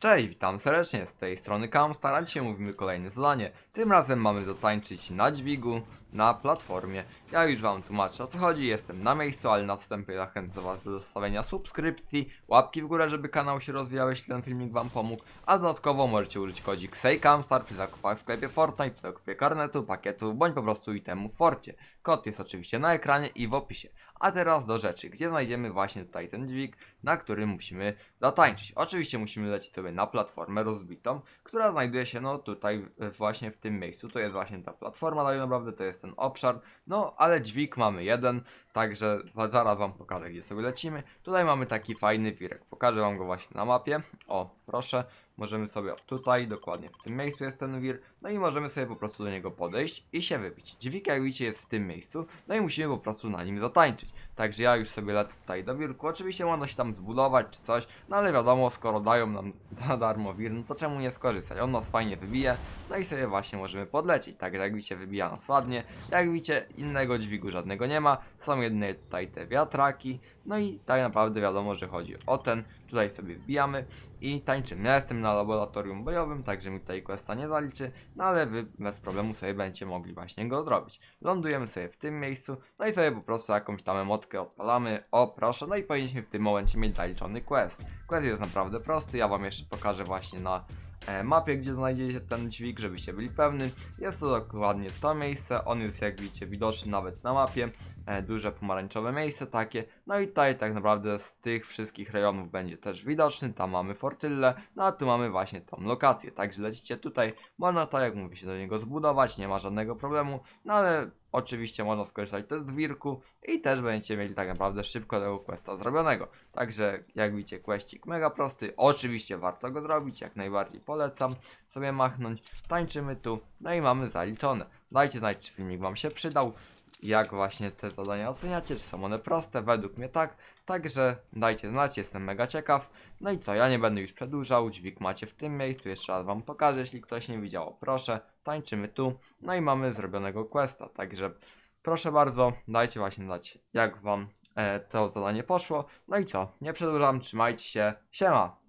Cześć, witam serdecznie, z tej strony Kamstar, a dzisiaj mówimy kolejne zadanie. Tym razem mamy zatańczyć na dźwigu, na platformie. Ja już wam tłumaczę o co chodzi, jestem na miejscu, ale na wstępie zachęcam was do zostawienia subskrypcji, łapki w górę, żeby kanał się rozwijał, jeśli ten filmik wam pomógł, a dodatkowo możecie użyć kodzik SEJKAMSTAR przy zakupach w sklepie Fortnite, przy zakupie karnetu, pakietu, bądź po prostu itemu w Forcie. Kod jest oczywiście na ekranie i w opisie. A teraz do rzeczy, gdzie znajdziemy właśnie tutaj ten dźwig, na którym musimy zatańczyć. Oczywiście musimy lecieć sobie na platformę rozbitą, która znajduje się no tutaj właśnie w tym miejscu. To jest właśnie ta platforma, tak naprawdę to jest ten obszar. No ale dźwig mamy jeden, także zaraz wam pokażę gdzie sobie lecimy. Tutaj mamy taki fajny wirek, pokażę wam go właśnie na mapie. O, proszę, możemy sobie tutaj, dokładnie w tym miejscu jest ten wir, no i możemy sobie po prostu do niego podejść i się wybić. Dźwig jak widzicie jest w tym miejscu, no i musimy po prostu na nim zatańczyć. Także ja już sobie lecę tutaj do wirku, oczywiście można się tam zbudować czy coś, no ale wiadomo, skoro dają nam na darmo wir, no to czemu nie skorzystać? On nas fajnie wybije, no i sobie właśnie możemy podlecieć. Także jak widzicie wybija nas ładnie, jak widzicie innego dźwigu żadnego nie ma, są jedynie tutaj te wiatraki, no i tak naprawdę wiadomo, że chodzi o ten, tutaj sobie wbijamy i tańczymy. Ja jestem na laboratorium bojowym, także mi tutaj questa nie zaliczy, no ale wy bez problemu sobie będziecie mogli właśnie go zrobić. Lądujemy sobie w tym miejscu, no i sobie po prostu jakąś tam emotkę odpalamy, o proszę, no i powinniśmy w tym momencie mieć zaliczony quest. Quest jest naprawdę prosty, ja wam jeszcze pokażę właśnie na e, mapie, gdzie znajdziecie ten dźwig, żebyście byli pewni. Jest to dokładnie to miejsce, on jest jak widzicie widoczny nawet na mapie, duże pomarańczowe miejsce takie, no i tutaj tak naprawdę z tych wszystkich rejonów będzie też widoczny, tam mamy fortylę, no a tu mamy właśnie tą lokację, także lecicie tutaj, można tak jak mówię się do niego zbudować, nie ma żadnego problemu, no ale oczywiście można skorzystać też z wirku i też będziecie mieli tak naprawdę szybko tego questa zrobionego, także jak widzicie questik mega prosty, oczywiście warto go zrobić, jak najbardziej polecam sobie machnąć, tańczymy tu, no i mamy zaliczone, dajcie znać czy filmik wam się przydał, jak właśnie te zadania oceniacie, czy są one proste, według mnie tak, także dajcie znać, jestem mega ciekaw. No i co, ja nie będę już przedłużał, dźwig macie w tym miejscu, jeszcze raz wam pokażę, jeśli ktoś nie widział, proszę, tańczymy tu, no i mamy zrobionego questa, także proszę bardzo, dajcie właśnie znać, jak wam e, to zadanie poszło, no i co, nie przedłużam, trzymajcie się, siema!